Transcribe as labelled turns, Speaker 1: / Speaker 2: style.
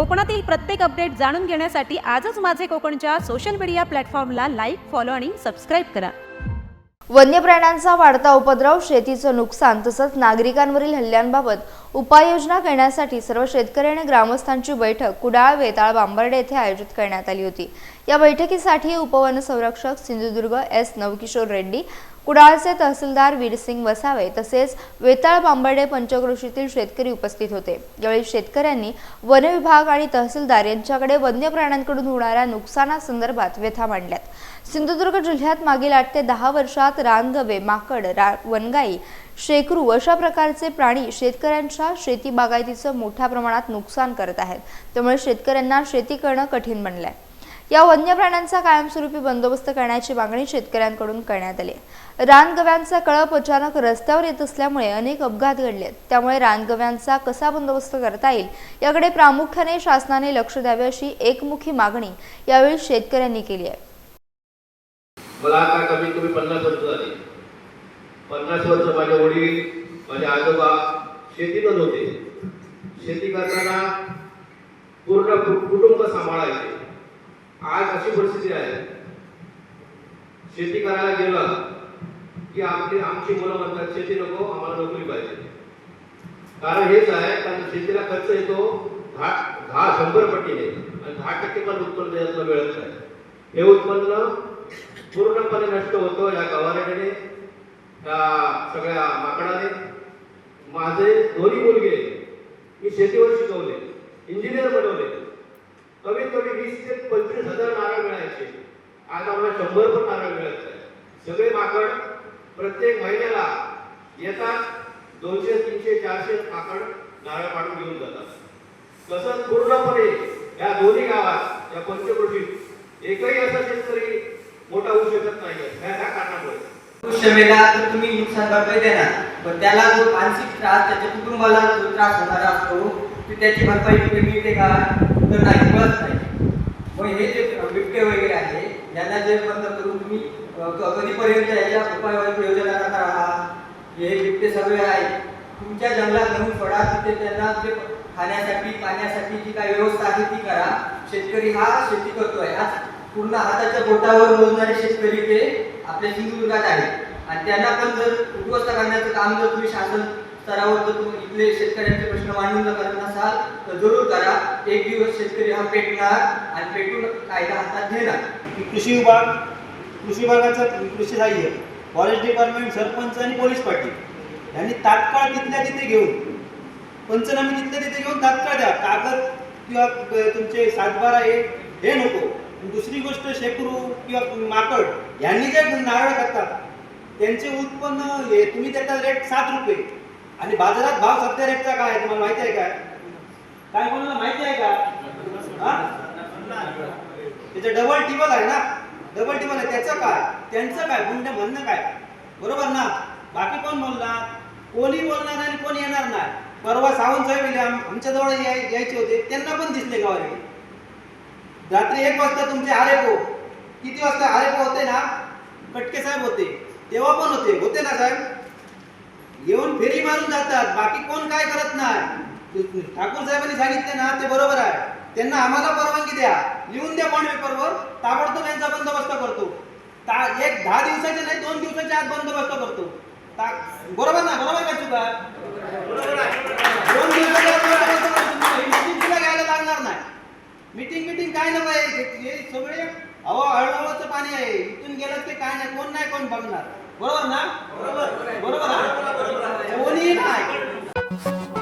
Speaker 1: कोकणातील प्रत्येक अपडेट जाणून घेण्यासाठी आजच माझे कोकणच्या सोशल मीडिया प्लॅटफॉर्मला लाईक फॉलो आणि सबस्क्राईब करा.
Speaker 2: वन्य प्राण्यांचा वाढता उपद्रव शेतीचं नुकसान तसंच नागरिकांवरील हल्ल्यांबाबत उपाययोजना करण्यासाठी सर्व शेतकरी आणि ग्रामस्थांची बैठक कुडाळ वेताळ बांबर्डे येथे आयोजित करण्यात आली होती. या बैठकीसाठी उपवन संरक्षक सिंधुदुर्ग एस नवकिशोर रेड्डी कुडाळचे तहसीलदार वीरसिंग वसावे तसेच वेताळ बांबर्डे पंचक्रोशीतील शेतकरी उपस्थित होते. यावेळी शेतकऱ्यांनी वन विभाग आणि तहसीलदार यांच्याकडे वन्य प्राण्यांकडून होणाऱ्या नुकसानासंदर्भात व्यथा मांडल्यात. सिंधुदुर्ग जिल्ह्यात मागील आठ ते दहा वर्षात रानगवे माकड रा वनगाई शेकरू अशा प्रकारचे प्राणी शेतकऱ्यांच्या शेती बागायतीचं मोठ्या प्रमाणात नुकसान करत आहेत त्यामुळे शेतकऱ्यांना शेती करणं कठीण बनलंय या वन्य प्राण्यांचा कायमस्वरूपी बंदोबस्त करण्याची मागणी शेतकऱ्यांकडून करण्यात आली आहे. रानगव्यांचा कळप अचानक रस्त्यावर येत असल्यामुळे अनेक अपघात घडले आहेत. त्यामुळे रानगव्यांचा कसा बंदोबस्त करता येईल याकडे प्रामुख्याने शासनाने लक्ष द्यावे अशी एकमुखी मागणी यावेळी शेतकऱ्यांनी केली आहे
Speaker 3: मला आता कमीत कमी पन्नास वर्ष झाली पन्नास वर्ष माझे वडील माझे आजोबा शेतीतच होते. शेती करताना पूर्ण कुटुंब सांभाळायचे. आज अशी परिस्थिती आहे. शेती करायला गेलं की आपली आमची मुलं म्हणतात शेती नको आम्हाला नोकरी पाहिजे. कारण हेच आहे कारण शेतीला खर्च येतो दहा दहा शंभर पटीने. आणि दहा टक्के पण उत्पन्न द्यायला मिळत नाही. हे उत्पन्न पूर्णपणे नष्ट होतो या गवारेने सगळ्या माकडाने. माझे दोन्ही मुलगे मी शेतीवर शिकवले इंजिनियर बनवले. कमीत कमी वीस ते पंचवीस हजार नारळ मिळायचे. आज आम्हाला शंभर पण नारळ मिळत आहे सगळे माकड प्रत्येक महिन्याला येतात. दोनशे तीनशे चारशे माकड नारळ पाडून घेऊन जातात. तसंच पूर्णपणे या दोन्ही गावात या पंचकृषीत एकही
Speaker 4: क्षमेला तर तुम्ही नुकसान भरपाई देणार पण त्याला जो मानसिक त्रास त्याच्या कुटुंबाला जो त्रास होणारा असतो ती त्याची भरपाई तुम्ही मिळते का? तर नाही मिळत नाही. मग हे जे बिबटे वगैरे आहे यांना जे बंद करून तुम्ही क- कधीपर्यंत याच्या उपाय योजना करणार आहात हे बिबटे सगळे आहेत. तुमच्या जंगलात घेऊन सोडा तिथे त्यांना ते खाण्यासाठी पाण्यासाठी जी काही व्यवस्था आहे ती करा. शेतकरी हा शेती करतोय. आज पूर्ण हाताच्या बोटावर मोजणारे शेतकरी ते आपल्या सिंधुदुर्गात आहेत. आणि त्यांना पण जर उद्ध्वस्त करण्याचं काम जर तुम्ही शासन स्तरावर जर तुम्ही इथले शेतकऱ्यांचे प्रश्न मांडून करत नसाल तर जरूर करा. एक दिवस शेतकरी हा पेटणार आणि पेटून कायदा हातात घेणार.
Speaker 5: कृषी विभाग कृषी विभागाचं कृषी सहाय्य फॉरेस्ट डिपार्टमेंट सरपंच आणि पोलीस पाटील यांनी तात्काळ तिथल्या तिथे घेऊन पंचनामे तिथल्या तिथे घेऊन तात्काळ द्या. कागद किंवा तुमचे सातबारा हे हे नको. दुसरी गोष्ट शेकरू किंवा माकड यांनी जे नारळ करतात त्यांचे उत्पन्न हे तुम्ही त्याचा रेट सात रुपये. आणि बाजारात भाव सध्या रेटचा काय आहे? तुम्हाला माहिती आहे काय काय कोणाला माहिती आहे का? त्याचं डबल टिबल आहे ना? डबल टिबल आहे. त्याचं काय? त्यांचं काय? गुंड म्हणणं काय? बरोबर ना? बाकी कोण बोलणार? कोणी बोलणार आणि कोणी येणार नाही? परवा सावंत साहेब येले आमच्याजवळ आमच्या याय- यायचे होते. त्यांना पण दिसले गावाला. रात्री एक वाजता तुमचे आरेपो किती वाजता आरेपो होते ना? कटके साहेब होते. तेव्हा पण होते. होते ना साहेब? येऊन फेरी मारून जातात. बाकी कोण काय करत नाही? ठाकूर साहेबांनी सांगितले ना ते बरोबर आहे. त्यांना आम्हाला परवानगी द्या. लिहून द्या बॉन्ड पेपरवर ताबडतोब यांचा बंदोबस्त करतो. ता- एक दहा दिवसाचे नाही दोन दिवसाच्या आत बंदोबस्त करतो. ता- बरोबर ना? बरोबर का चुका? दोन दिवसाच्या घ्यायला लागणार नाही. मीटिंग मिटिंग काय नको हे सगळे हवा हळूहळू पाणी आहे इथून गेलं ते काय नाही कोण नाही कोण बघणार? बरोबर ना? बरोबर. बरोबर कोणी नाही.